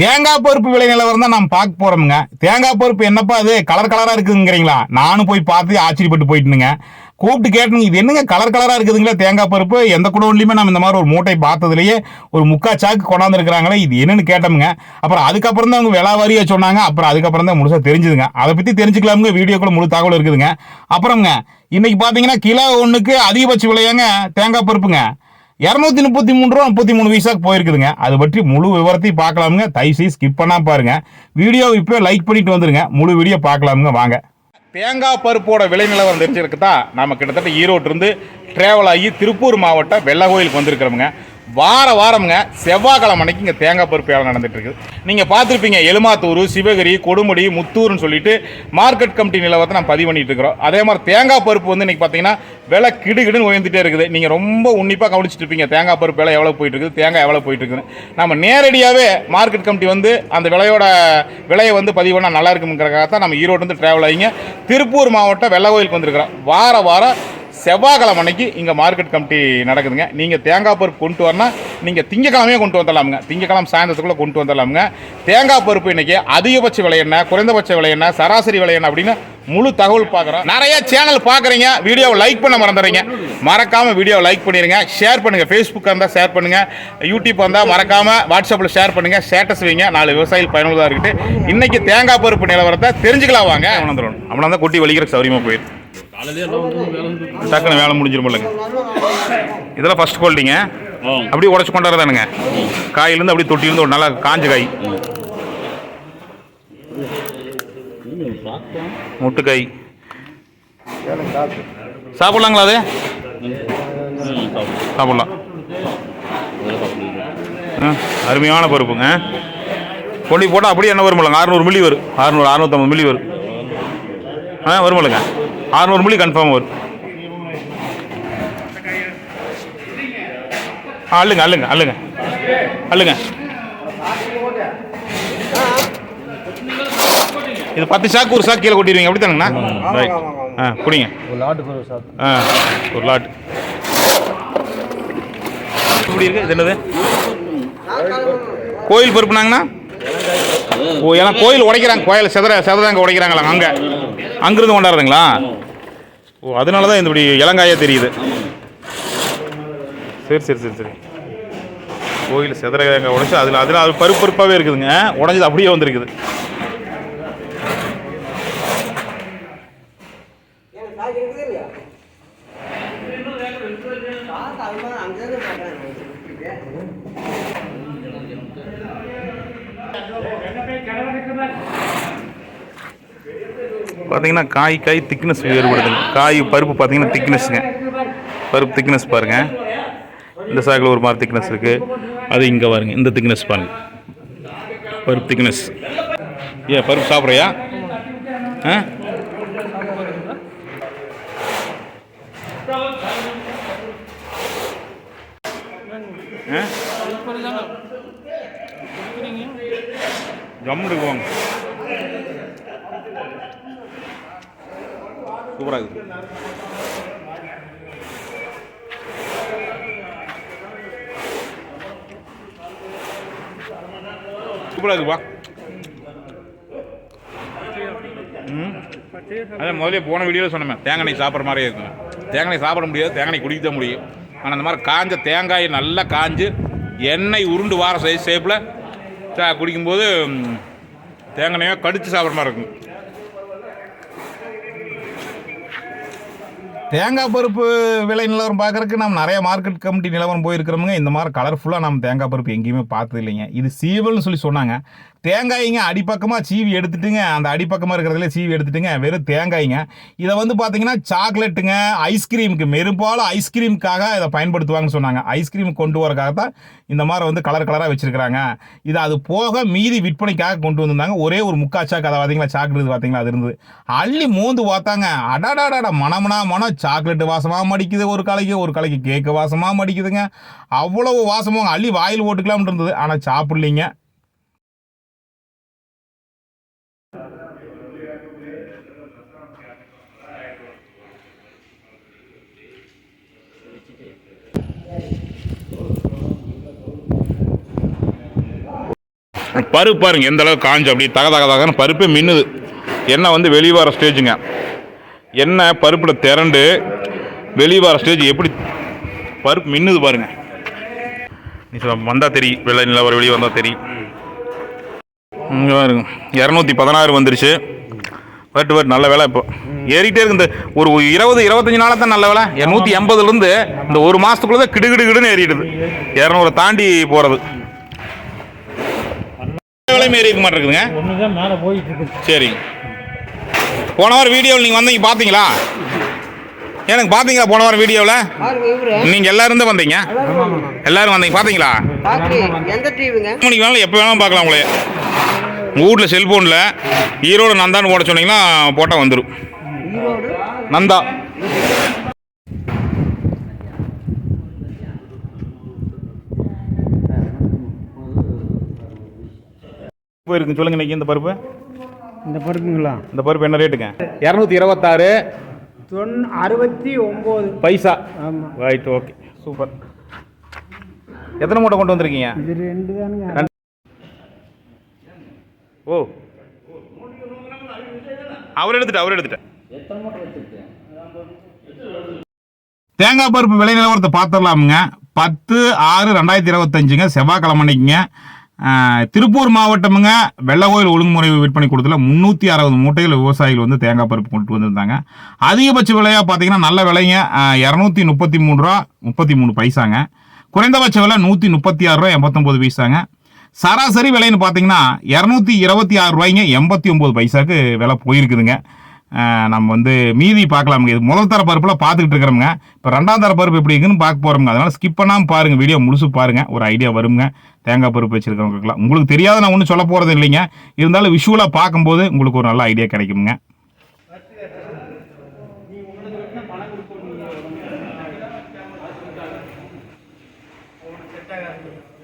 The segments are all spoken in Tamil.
தேங்காய் பருப்பு விலை நிலவரம் தான் நம்ம பார்க்க போறோமுங்க. தேங்காய் பருப்பு என்னப்பா அது கலர் கலராக இருக்குங்கிறீங்களா? நானும் போய் பார்த்து ஆச்சரியப்பட்டு போயிட்டுனுங்க. கூப்பிட்டு கேட்டுங்க இது என்னங்க கலர் கலராக இருக்குதுங்களா தேங்காய் பருப்பு? எந்த குடோன்லையுமே நம்ம இந்த மாதிரி ஒரு மூட்டை பார்த்ததுலையே ஒரு முக்கா சாக்கு கொண்டாந்துருக்கிறாங்களே இது என்னன்னு கேட்டோமுங்க. அப்புறம் அதுக்கப்புறம் தான் அவங்க விலை வாரியா சொன்னாங்க. அப்புறம் அதுக்கப்புறம் தான் முழுசாக தெரிஞ்சுதுங்க. அதை பற்றி தெரிஞ்சுக்கலாமுங்க. வீடியோக்குள்ள முழு தகவல் இருக்குதுங்க. அப்புறம்ங்க இன்னைக்கு பார்த்தீங்கன்னா கிலோ ஒன்றுக்கு அதிகபட்ச விலையாங்க தேங்காய் பருப்புங்க. இரநூத்தி முப்பத்தி மூணு ரூபா முப்பத்தி மூணு பைசாக்கு போயிருக்குதுங்க. அதை பற்றி முழு விவரத்தையும் பார்க்கலாமுங்க. தயவுசெய்து ஸ்கிப் பண்ணால் பாருங்க. வீடியோ இப்போ லைக் பண்ணிட்டு வந்துருங்க. முழு வீடியோ பார்க்கலாமுங்க. வாங்க. தேங்காய் பருப்போட விலை நிலவரம் தெரிஞ்சிருக்கு தான் நம்ம கிட்டத்தட்ட ஈரோட்டிலிருந்து ட்ராவல் ஆகி திருப்பூர் மாவட்டம் வெள்ளை கோயிலுக்கு வந்திருக்கிறோமுங்க. வார வாரம்ங்க செவ்வாய்க்கிழமை அன்னைக்கு இங்கே தேங்காய் பருப்பு வேலை நடந்துகிட்ருக்குது இருக்குது நீங்கள் பார்த்துருப்பீங்க எலுமாத்தூர் சிவகிரி கொடுமுடி முத்தூர்னு சொல்லிட்டு மார்க்கெட் கமிட்டி நிலவரத்தை நான் பதிவு பண்ணிகிட்டு இருக்கிறோம். அதே மாதிரி தேங்காய் பருப்பு வந்து இன்றைக்கி பார்த்தீங்கன்னா விலை கிடுகிடுன்னு உயர்ந்துகிட்டே இருக்குது. நீங்கள் ரொம்ப உன்னிப்பாக கவனிச்சிட்டு இருப்பீங்க தேங்காய் பருப்பு விலை எவ்வளோ போயிட்டு இருக்குது தேங்காய் எவ்வளோ போயிட்டுருக்குன்னு நம்ம நேரடியாகவே மார்க்கெட் கமிட்டி வந்து அந்த விலையோட விலையை வந்து பதிவு பண்ணால் நல்லா இருக்குங்கிறக்காக தான் நம்ம ஈரோடு வந்து ட்ராவல் ஆகிங்க திருப்பூர் மாவட்டம் வெள்ளை கோயிலுக்கு வந்திருக்கிறோம். வார வாரம் செவ்வாய்க்கிழமை அன்னைக்கு இங்கே மார்க்கெட் கமிட்டி நடக்குதுங்க. நீங்கள் தேங்காய் பருப்பு கொண்டு வரனா நீங்கள் திங்கக்கிழமையே கொண்டு வந்துடலாமுங்க. திங்கக்கிழமை சாயந்தரத்துக்குள்ளே கொண்டு வந்துடலாமுங்க. தேங்காய் பருப்பு இன்னைக்கு அதிகபட்ச விலை என்ன குறைந்தபட்ச விலை என்ன சராசரி விலை என்ன அப்படின்னு முழு தகவல் பார்க்குறோம். நிறைய சேனல் பார்க்குறீங்க. வீடியோவை லைக் பண்ண மறந்துடுறீங்க. மறக்காமல் வீடியோவை லைக் பண்ணிடுங்க ஷேர் பண்ணுங்கள் ஃபேஸ்புக்காக இருந்தால் ஷேர் பண்ணுங்கள் யூடியூப் வந்தால் மறக்காமல் வாட்ஸ்அப்பில் ஷேர் பண்ணுங்கள் ஸ்டேட்டஸ் வைங்க. நாலு விவசாயிகள் பயனுள்ளதாக இருக்குது. இன்றைக்கி தேங்காய் பருப்பு நிலவரத்தை தெரிஞ்சுக்கலாம் வாங்க. அவனந்தரன் அவனால் தான் கொட்டி வலிக்கிற சௌரியமாக போயிடும். டக்குன்னு வேலை முடிஞ்சிரும் இல்லைங்க இதெல்லாம் ஃபர்ஸ்ட் குவாலிட்டிங்க அப்படியே உடச்சு கொண்டாடுறதானுங்க. காயிலேருந்து அப்படியே தொட்டிலேருந்து ஒரு நல்லா காஞ்ச காய். முட்டுக்காய் சாப்பிட்லாங்களா அது? சாப்பிட்லாம். அருமையான பருப்புங்க. கொண்டு போட்டால் அப்படியே என்ன வருமில்லங்க அறுநூறு மில்லி வரும். அறுநூறு அறுநூத்தம்பது மில்லி வரும். ஆ வருமில்லங்க அறுநூறு மில்லி கன்ஃபார்ம் வரும். ஆ அள்ளுங்க அள்ளுங்க அள்ளுங்க. அள்ளுங்க. இது பத்து சாக்கு ஒரு சாக்கு கீழே கொட்டிடுவீங்க. அப்படி தானுங்கண்ணா? ரைட் ஆ குடிங்க ஒரு லாட்டுக்கு ஒரு சாப்பிட்டு ஆ ஒரு லாட் இப்படி இருக்கு? இது என்னது? கோயில் பருப்புனாங்கண்ணா ஓ ஏன்னா கோயில் உடைக்கிறாங்க. கோயில் செதற செதறாங்க உடைக்கிறாங்களா அங்கே. அங்கிருந்து கொண்டாடுறதுங்களா? ஓ அதனால தான் இந்த இப்படி இளங்காயா தெரியுது. சரி சரி சரி சரி. கோயில் செதறாங்க உடைச்சு அதில் அதில் அது பருப்பு பருப்பாகவே இருக்குதுங்க. உடஞ்சது அப்படியே வந்திருக்குது. பார்த்தீங்கன்னா காய் காய் திக்னஸ் வேறுபடுதுங்க. காய் பருப்பு பார்த்தீங்கன்னா திக்னஸ்ங்க பருப்பு திக்னஸ் பாருங்க. இந்த சாக்கில் ஒரு மாதிரி திக்னஸ் இருக்கு. அது இங்கே பாருங்க. இந்த திக்னஸ் பாருங்க. பருப்பு திக்னஸ் ஏன் பருப்பு சாப்பிட்றியா? ஆ? ஜம்முன்னு சூப்பராக இருக்குது சூப்பராக இருக்குப்பா ம்? அதான் முதல்ல போன வீடியோவில் சொன்னேன் தேங்காய் சாப்பிட்ற மாதிரியே இருக்கும் தேங்காய் சாப்பிட முடியாது தேங்காய் குடிக்க தான் முடியும். ஆனால் அந்த மாதிரி காஞ்ச தேங்காய் நல்லா காஞ்சு எண்ணெய் உருண்டு வார சைஸ் ஷேப்பில் குடிக்கும்போது ம், தேங்காய் சாப்பிட்ற மாதிரி இருக்கும். தேங்காய் பருப்பு விலை நிலவரம் பார்க்கறதுக்கு நம்ம நிறைய மார்க்கெட் கமிட்டி நிலவரம் போயிருக்கிறோமுங்க. இந்த மாதிரி கலர்ஃபுல்லாக நம்ம தேங்காய் பருப்பு எங்கேயுமே பார்த்தது இல்லைங்க இது சீவல்னு சொல்லி சொன்னாங்க. தேங்காய்ங்க அடிப்பக்கமாக சீவி எடுத்துட்டுங்க. அந்த அடிப்பக்கமாக இருக்கிறதுல சீவி எடுத்துட்டுங்க. வெறும் தேங்காய்ங்க. இதை வந்து பார்த்தீங்கன்னா சாக்லேட்டுங்க ஐஸ்கிரீமுக்கு பெரும்பாலும் ஐஸ்கிரீமுக்காக இதை பயன்படுத்துவாங்கன்னு சொன்னாங்க. ஐஸ்கிரீம் கொண்டு வரக்காக தான் இந்த மாதிரி வந்து கலர் கலராக வச்சுருக்கிறாங்க. இது அது போக மீதி விற்பனைக்காக கொண்டு வந்திருந்தாங்க. ஒரே ஒரு முக்கா சாக்கு அதை பார்த்தீங்களா சாக்லேட் பார்த்தீங்களா அது இருந்தது. அள்ளி மோந்து பார்த்தாங்க அடாடாடாடா மனமனா மனம் சாக்லேட்டு வாசமாக மடிக்குது ஒரு கலைக்கு ஒரு கலைக்கு கேக்கு வாசமாக மடிக்குதுங்க. அவ்வளவு வாசமாக அள்ளி வாயில் ஓட்டுக்கலாம்னு இருந்தது. ஆனால் சாப்பிட்லீங்க. பருப்பு பாருங்க எந்த அளவுக்கு காஞ்சு அப்படி தக தக தகன்னு பருப்பே மின்னுது. எண்ணெய் வந்து வெளியே வர ஸ்டேஜுங்க எண்ணெய் பருப்பில் திரண்டு வெளியே வர ஸ்டேஜ் எப்படி பருப்பு மின்னுது பாருங்க. நீ வந்தால் தெரியும் வெள்ளை நிலவரம் வெளியே வந்தால் தெரியும் இங்கே பாருங்க இரநூத்தி பதினாறு வந்துருச்சு. வட்டு வட்டு நல்ல வேலை இப்போ. ஏறிட்டே இருக்கு இந்த ஒரு இருபது இருபத்தஞ்சு நாளாக தான் நல்ல வேலை. நூற்றி எண்பதுலேருந்து இந்த ஒரு மாதத்துக்குள்ளே தான் கிடு கிடு கிடுன்னு ஏறிடுது. இரநூறு தாண்டி போகிறது விலையும் ஏறி இருக்க மாட்டேங்குதுங்க சரிங்க. போன வாரம் வீடியோவில் நீங்கள் வந்தீங்க பார்த்தீங்களா? எனக்கு பார்த்தீங்களா போன வாரம் வீடியோவில் நீங்கள் எல்லாரும் தான் வந்தீங்க? எல்லாரும் வந்தீங்க பார்த்தீங்களா? மணிக்கு வேணாலும் எப்போ வேணாலும் பார்க்கலாம் உங்களே. உங்கள் வீட்டில் செல்ஃபோனில் ஈரோடு நந்தான்னு போட சொன்னீங்கன்னா போட்டால் வந்துடும் ஈரோடு நந்தா போயிருக்கு சொல்லுங்க இன்னைக்கு இந்த பருப்பு. இந்த பருப்புங்களா? இந்த பருப்பு என்ன ரேட்டுங்க? இரநூத்தி இருபத்தாறு. தொன் அறுபத்தி ஒம்பது. பைசா. ஆமாம் ரைட் ஓகே சூப்பர். எத்தனை மூட்டை கொண்டு வந்திருக்கீங்க? இது ரெண்டு தானுங்க. ஓ. அவர் எடுத்துட்டு அவர் எடுத்துட்டு தேங்காய் பருப்பு விலை நிலவரத்தை பார்த்துடலாமுங்க. பத்து ஆறு ரெண்டாயிரத்தி இருபத்தஞ்சுங்க. செவ்வாய்க்கிழமை அன்னைக்குங்க திருப்பூர் மாவட்டமுங்க வெள்ளகோயில் ஒழுங்குமுறை விற்பனை கூடத்தில் முந்நூற்றி அறுபது மூட்டைகள் விவசாயிகள் வந்து தேங்காய் பருப்பு கொண்டு வந்திருந்தாங்க. அதிகபட்ச விலையாக பார்த்தீங்கன்னா நல்ல விலைங்க. இரநூத்தி முப்பத்தி மூணு ரூபா முப்பத்தி மூணு பைசாங்க. குறைந்தபட்ச விலை நூற்றி முப்பத்தி ஆறு ரூபா எண்பத்தொம்போது பைசாங்க. சராசரி விலைன்னு பார்த்தீங்கன்னா இரநூத்தி இருபத்தி ஆறு ரூபாய்ங்க எண்பத்தி ஒம்பது பைசாக்கு விலை போயிருக்குதுங்க. நம்ம வந்து மீதி பார்க்கலாமுங்க. இது முதல் தர பருப்பில் பார்த்துக்கிட்டு இருக்கிறோமுங்க. இப்போ ரெண்டாம் தர பருப்பு எப்படி இருக்குன்னு பார்க்க போகிறோங்க அதனால் ஸ்கிப் பண்ணாமல் பாருங்கள் வீடியோ முழுசு பாருங்கள் ஒரு ஐடியா வருங்க. தேங்காய் பருப்பு வச்சுருக்கவங்களுக்குலாம் உங்களுக்கு தெரியாத நான் ஒன்றும் சொல்ல போகிறது இல்லைங்க. இருந்தாலும் விஷுவலாக பார்க்கும்போது உங்களுக்கு ஒரு நல்ல ஐடியா கிடைக்குங்க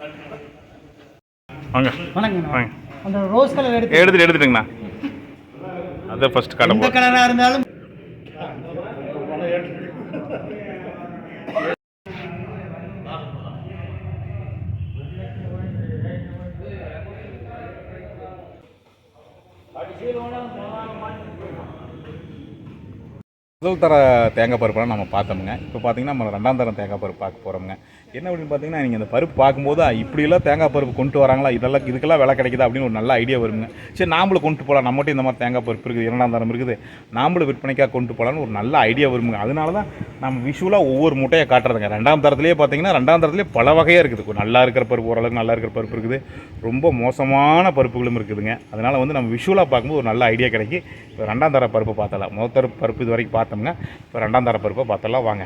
Thank you. வாங்க. அந்த ரோஸ் கலர் எடுத்து எடுத்துட்டு எடுத்துட்டுங்கண்ணா. அதான் ஃபர்ஸ்ட் போகிறேன் கலராக இருந்தாலும் முதல் தர தேங்காய் பருப்பெல்லாம் நம்ம பார்த்தோமுங்க. இப்போ பார்த்தீங்கன்னா நம்ம ரெண்டாம் தரம் தேங்காய் பருப்பு பார்க்க போகிறோமுங்க என்ன அப்படின்னு பார்த்தீங்கன்னா நீங்கள் இந்த பருப்பு பார்க்கும்போது இப்படிலாம் இப்படியெல்லாம் தேங்காய் பருப்பு கொண்டு வராங்களா? இதெல்லாம் இதுக்கெல்லாம் விலை கிடைக்குதா? அப்படின்னு ஒரு நல்ல ஐடியா வருங்க. சரி நாமளும் கொண்டு போகலாம் நம்மகிட்ட இந்த மாதிரி தேங்காய் பருப்பு இருக்குது இரண்டாம் தரம் இருக்குது. நாமளும் விற்பனைக்காக கொண்டு போகலான்னு ஒரு நல்ல ஐடியா வருங்க. அதனால தான் நம்ம விஷுவலாக ஒவ்வொரு முட்டையை காட்டுறதுங்க. ரெண்டாம் தரத்துலேயே பார்த்தீங்கன்னா ரெண்டாம் தரத்துலேயே பல வகையாக இருக்குது. நல்லா இருக்கிற பருப்பு ஓரளவுக்கு நல்லா இருக்கிற பருப்பு இருக்குது. ரொம்ப மோசமான பருப்புகளும் இருக்குதுங்க. அதனால் வந்து நம்ம விஷுவலாக பார்க்கும்போது ஒரு நல்ல ஐடியா கிடைக்கி. இப்போ ரெண்டாம் தர பருப்பு பார்த்தலாம் முதல் தர பருப்பு இது வரைக்கும் பார்த்து பார்த்தோம்ங்க. இப்போ ரெண்டாம் தர பருப்பை பார்த்தலாம் வாங்க.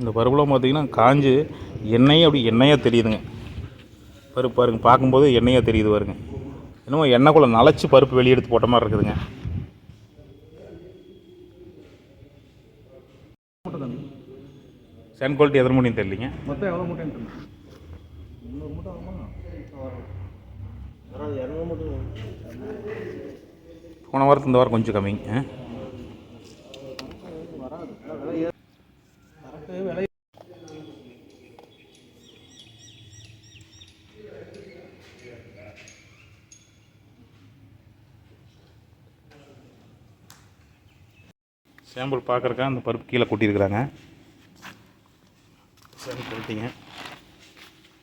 இந்த பருப்புலாம் பார்த்தீங்கன்னா காஞ்சு எண்ணெயே அப்படி எண்ணெயாக தெரியுதுங்க. பருப்பு பாருங்க பார்க்கும்போது எண்ணெயாக தெரியுது பாருங்க. என்னமோ எண்ணெய்க்குள்ளே நனைச்சி பருப்பு வெளியே எடுத்து போட்ட மாதிரி இருக்குதுங்க. சென் குவாலிட்டி எத்தனை மணின்னு தெரியலிங்க. மொத்தம் எவ்வளோ மூட்டைன்னு போன வாரத்து இந்த வாரம் கொஞ்சம் கம்மிங்க. ஆ? சாம்பிள் பார்க்குறக்கா அந்த பருப்பு கீழே கொட்டியிருக்கிறாங்க சரி கொடுத்தீங்க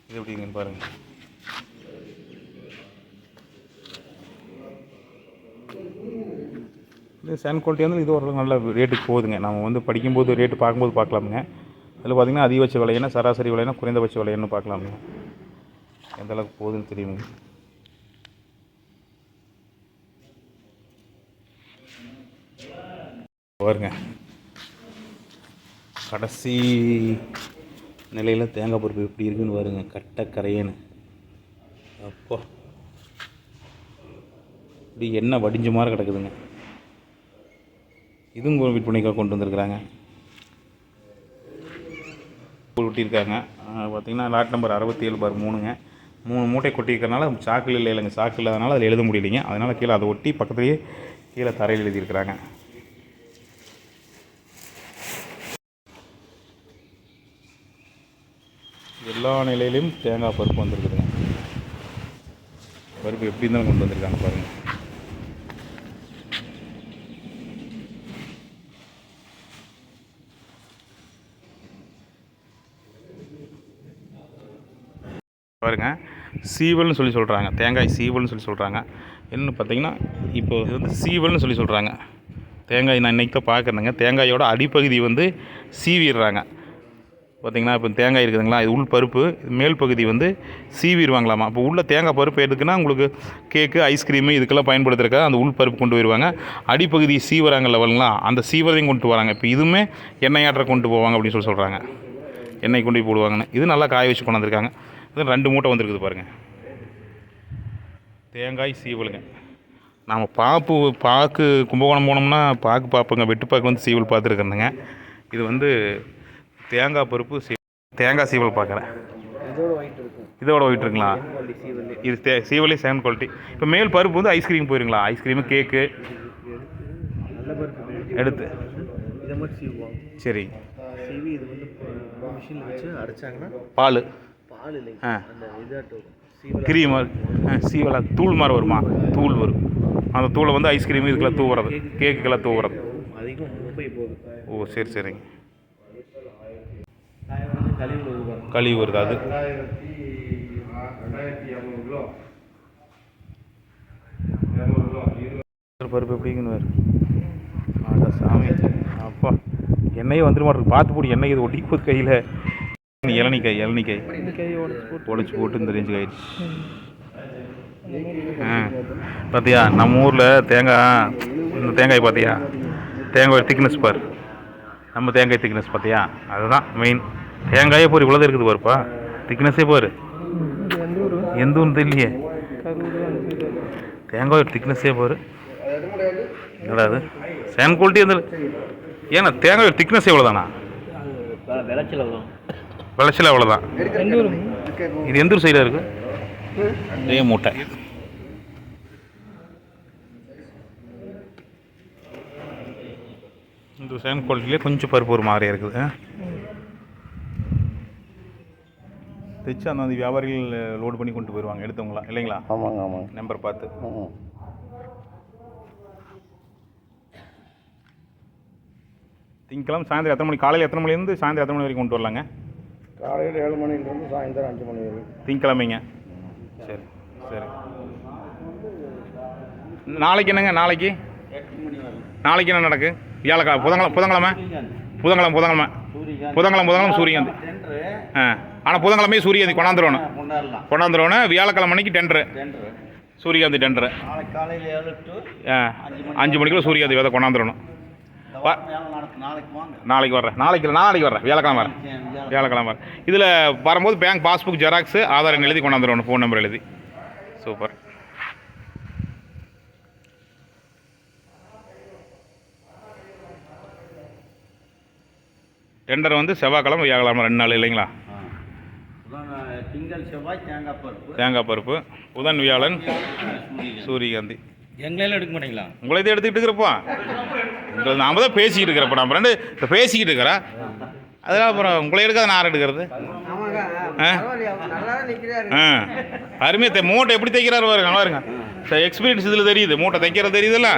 இது எப்படிங்கன்னு பாருங்கள் இது சேன் குவாலிட்டி வந்து இது ஓரளவுக்கு நல்ல ரேட்டுக்கு போகுதுங்க. நம்ம வந்து படிக்கும்போது ரேட்டு பார்க்கும்போது பார்க்கலாமுங்க. அதில் பார்த்திங்கன்னா அதிகபட்ச விலை என்ன சராசரி விலை என்ன குறைந்தபட்ச விலை என்ன பார்க்கலாமுங்க. எந்த அளவுக்கு போகுதுன்னு தெரியுங்க பாருங்க. கடைசி நிலையில் தேங்காய் பருப்பு எப்படி இருக்குன்னு பாருங்க. கட்ட அப்போ. இப்படி எண்ணெய் வடிஞ்ச மாதிரி கிடக்குதுங்க. இதுவும் விற்பனைக்காக கொண்டு வந்திருக்கிறாங்க. கொட்டியிருக்காங்க பார்த்திங்கன்னா லாட் நம்பர் அறுபத்தி ஏழு பார் மூணுங்க. மூணு மூட்டை கொட்டியிருக்கறனால சாக்கில் இல்லை இல்லைங்க. சாக்கு இல்லாதனால அதில் எழுத முடியலைங்க. அதனால் கீழே அதை ஒட்டி பக்கத்துலேயே கீழே தரையில் எழுதியிருக்கிறாங்க. எல்லா நிலையிலையும் தேங்காய் பருப்பு வந்திருக்குதுங்க. பருப்பு எப்படி இருந்தாலும் கொண்டு வந்திருக்காங்க பாருங்கள் பாருங்கள் சீவல்னு சொல்லி சொல்கிறாங்க தேங்காய் சீவல்னு சொல்லி சொல்கிறாங்க என்னன்னு பார்த்தீங்கன்னா இப்போ இது வந்து சீவல்னு சொல்லி சொல்கிறாங்க தேங்காய் நான் இன்றைக்கி தான் பார்க்குறேங்க தேங்காயோட அடிப்பகுதி வந்து சீவிடுறாங்க. பார்த்தீங்கன்னா இப்போ தேங்காய் இருக்குதுங்களா? இது உள் பருப்பு மேல் பகுதி வந்து சீவிடுவாங்களாமா? இப்போ உள்ள தேங்காய் பருப்பு எதுக்குன்னா உங்களுக்கு கேக்கு ஐஸ்கிரீமு இதுக்கெல்லாம் பயன்படுத்துறதுக்காக அந்த உள் பருப்பு கொண்டு வருவாங்க. அடிப்பகுதி சீவராங்க லெவலுங்களா அந்த சீவரையும் கொண்டு வராங்க. இப்போ இதுவுமே எண்ணெய் ஆற்ற கொண்டு போவாங்க அப்படின்னு சொல்லி சொல்கிறாங்க எண்ணெய் கொண்டு போய் போடுவாங்கன்னு. இது நல்லா காய வச்சு கொண்டாந்துருக்காங்க. இது ரெண்டு மூட்டை வந்திருக்குது பாருங்கள் தேங்காய் சீவலுங்க. நாம் பாப்பு பாக்கு கும்பகோணம் போனோம்னா பாக்கு பார்ப்போங்க வெட்டுப்பாக்கு வந்து சீவல் பார்த்துருக்கேனுங்க இது வந்து தேங்காய் பருப்பு சீ தேங்காய் சீவல் பார்க்குறேன். இதோட ஒயிட் இருக்கும். இதோட போயிட்டு இருக்குங்களா? இது தே சீவலே செகண்ட் குவாலிட்டி இப்போ மேல் பருப்பு வந்து ஐஸ்கிரீம் போயிருங்களா? ஐஸ்கிரீமு கேக்கு எடுத்து. சரி. பால். ஆ. கிரீம் சீவலா தூள் மாதிரி வருமா? தூள் வரும். அந்த தூளை வந்து ஐஸ்கிரீம் இதுக்கெல்லாம் தூவுறது. கேக்குக்கெல்லாம் தூவுறது. ஓ சரி சரிங்க. கழிவு வருது அது. பருப்பு எப்படிங்கன்னு ஆடா சாமி. அப்பா எண்ணெயே வந்துட மாட்டேருக்கு பார்த்து போட்டு எண்ணெய் இது ஒட்டி போகுது கையில். இளநிக்காய் இளநிக்காய் உடச்சி போட்டு. இந்த ரேஞ்சுக்கு ஆயிடுச்சு. ஆ பார்த்தியா நம்ம ஊரில் தேங்காய் இந்த தேங்காய் பார்த்தியா தேங்காய் திக்னஸ் பார். நம்ம தேங்காய் திக்னஸ் பார்த்தியா அதுதான் மெயின் தேங்காயே போர் இவ்வளோ இருக்குது பாருப்பா. திக்னஸே பாரு. எந்த ஊர் தெரியலையே. தேங்காய் திக்னஸே பாரு. என்னடா அது சேன் குவாலிட்டி வந்து ஏன்னா தேங்காய் திக்னஸ் எவ்வளோ தானா விளைச்சல் வரும் விளைச்சல் அவ்வளோதான் இது எந்த ஊர் சைடாக இருக்கு? இதே மூட்டை. இந்த சேம் குவாலிட்டிலே கொஞ்சம் பருப்பு ஒரு மாதிரியா இருக்குது? தைச்சு அந்த அந்த வியாபாரிகள் லோடு பண்ணி கொண்டு போயிடுவாங்க எடுத்தவங்களா? இல்லைங்களா? ஆமாங்க ஆமாங்க. நம்பர் பார்த்து. திங்கக்கிழமை சாயந்தரம் எத்தனை மணி காலையில் எத்தனை மணிலேருந்து சாயந்தரம் எத்தனை மணி வரைக்கும் கொண்டு வரலாங்க? காலையில் ஏழு மணிலேருந்து சாயந்தரம் அஞ்சு மணி வரைக்கும். திங்கக்கிழமைங்க. சரி சரி. நாளைக்கு என்னங்க நாளைக்கு? நாளைக்கு என்ன நடக்கு? வியாழக்கிழமை புதன்கிழமை புதன்கிழமை? புதன்கிழமை புதன்கிழமை. புதன்கிழமை புதன்கிழமை சூரியகாந்தி ஆ ஆனால் புதன்கிழமையே சூரியகாந்தி கொண்டாந்துருவணும் கொண்டாந்துருவணும் வியாழக்கிழமை மணிக்கு டெண்டரு. சூரியகாந்தி டெண்டரு. நாளைக்கு காலையில் ஏழு டு ஆ அஞ்சு மணிக்குள்ள சூரியகாந்தி விதை கொண்டாந்துடணும் நாளைக்கு வாங்க. நாளைக்கு வர்றேன். நாளைக்கு இல்லை, நாளைக்கு வர்றேன். வியாழக்கிழமை வரேன் வியாழக்கிழமை. வரேன் இதில் வரும்போது பேங்க் பாஸ்புக் ஜெராக்ஸு ஆதார் எண் எழுதி கொண்டாந்துடணும் ஃபோன் நம்பர் எழுதி. சூப்பர். டெண்டர் வந்து செவ்வாய்க்கிழமை வியாழக்கிழமை ரெண்டு நாள் இல்லைங்களா? திங்கள் செவ்வாய் தேங்காய் பருப்பு. தேங்காய் பருப்பு. புதன் வியாழன் சூரியகாந்தி. எங்களையும் எடுக்க மாட்டீங்களா? உங்களை எடுத்துக்கிட்டு இருக்கிறப்போ. உங்களை நாம தான் பேசிக்கிட்டு இருக்கிறப்ப நம்ம ரெண்டு இப்போ பேசிக்கிட்டு இருக்கிறேன் அதெல்லாம் அப்புறம் உங்களை எடுக்காத நான் எடுக்கிறது? ஆமாங்க. ஆ? அருமையாக தை மூட்டை எப்படி தைக்கிறாரு பாருங்க நல்லா இருங்க சார் எக்ஸ்பீரியன்ஸ் இதில் தெரியுது. மூட்டை தைக்கிறது தெரியுதுல்ல?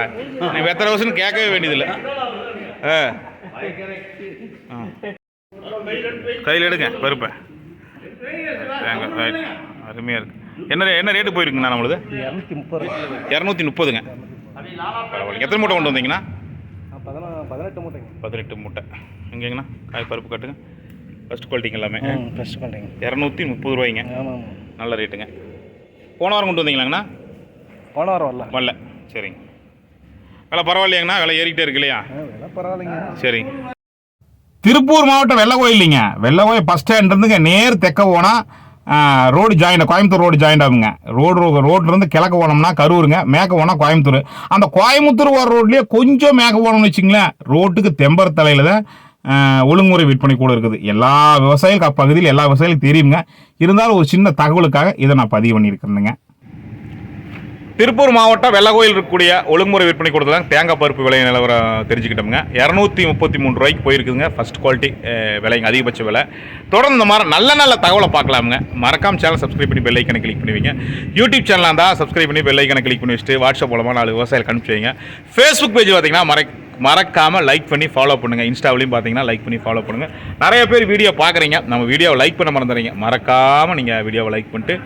நீ எத்தனை வருஷம்னு கேட்கவே வேண்டியதில்லை. ஆ. ஆ. கையில் எடுங்க பருப்பை தேங்காய் ரைட் அருமையாக இருக்கு. என்ன என்ன ரேட்டு போயிருக்குங்கண்ணா நம்மளுது? இரநூத்தி முப்பது இரநூத்தி முப்பதுங்க. எத்தனை மூட்டை கொண்டு வந்தீங்கண்ணா? பதினா பதினெட்டு மூட்டைங்க. பதினெட்டு மூட்டை. எங்கேங்கண்ணா? காய் பருப்பு கட்டுங்க. ஃபஸ்ட் குவாலிட்டிங்க எல்லாமே. ஃபஸ்ட் பண்ணுறீங்க இரநூத்தி முப்பது ரூபாய்ங்க. ஆமாம் நல்ல ரேட்டுங்க. போன வாரம் கொண்டு வந்தீங்களாங்கண்ணா? போன வாரம் வரல. வரல. சரிங்க. விலை பரவாயில்லையாங்கண்ணா? விலை ஏறிக்கிட்டே இருக்கு இல்லையா? விலை பரவாயில்லைங்க. சரிங்க. திருப்பூர் மாவட்டம் வெள்ளக்கோயில் இல்லைங்க வெள்ளக்கோயில் பஸ் ஸ்டாண்ட் இருந்துங்க. நேர் தெக்க போனால் road join Coimbatore road join ஆகுங்க. ரோடு ரோட்ல இருந்து கிழக்கு போனோம்னா கரூருங்க மேக்க போனால் கோயம்புத்தூர். அந்த கோயம்புத்தூர் வர ரோட்லேயே கொஞ்சம் மேக்க போனோம்னு வச்சுங்களேன் ரோட்டுக்கு தெம்பர் தலையில் தான் ஒழுங்குமுறை விற்பனை கூட இருக்குது. எல்லா விவசாயிகளுக்கு அப்பகுதியில் எல்லா விவசாயிகளுக்கும் தெரியுங்க. இருந்தாலும் ஒரு சின்ன தகவலுக்காக இதை நான் பதிவு பண்ணியிருக்கிறேனுங்க. திருப்பூர் மாவட்டம் வெள்ளகோயில் இருக்கக்கூடிய ஒழுங்குமுறை விற்பனை கொடுத்ததாங்க தேங்காய் பருப்பு விலை நிலவரம் தெரிஞ்சுக்கிட்டோம்ங்க. இரநூத்தி முப்பத்தி மூணு ரூபாய்க்கு போயிருக்குதுங்க. ஃபர்ஸ்ட் குவாலிட்டி விலைங்க அதிகபட்ச விலை. தொடர்ந்து இந்த மாதிரி நல்ல நல்ல தகவலை பார்க்கலாமுங்க. மறக்காம சேனல் சப்ஸ்கிரைப் பண்ணி பெல்லைக்கனை கிளிக் பண்ணுவீங்க. யூடியூப் சேனலாக இருந்தால் சப்ஸ்கிரைப் பண்ணி பெல்லைக்கனை கிளிக் பண்ணி வச்சுட்டு வாட்ஸ்அப் மூலமாக நாலு விவசாயிகள் அனுப்பிச்சு வைங்க. ஃபேஸ்புக் பேஜ் பார்த்தீங்கன்னா மறை மறக்காமல் லைக் பண்ணி ஃபாலோ பண்ணுங்கள் இன்ஸ்டாவிலையும் பார்த்தீங்கன்னா லைக் பண்ணி ஃபாலோ பண்ணுங்கள் நிறைய பேர் வீடியோ பார்க்குறீங்க. நம்ம வீடியோவை லைக் பண்ண மறந்துடுறீங்க மறக்காமல் நீங்கள் வீடியோவை லைக் பண்ணிட்டு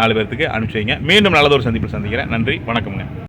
நாலு பேர்த்துக்கு அனுப்பிச்சு வைங்க. மீண்டும் நல்லதொரு சந்திப்பில் சந்திக்கிறேன். நன்றி. வணக்கம்ங்க.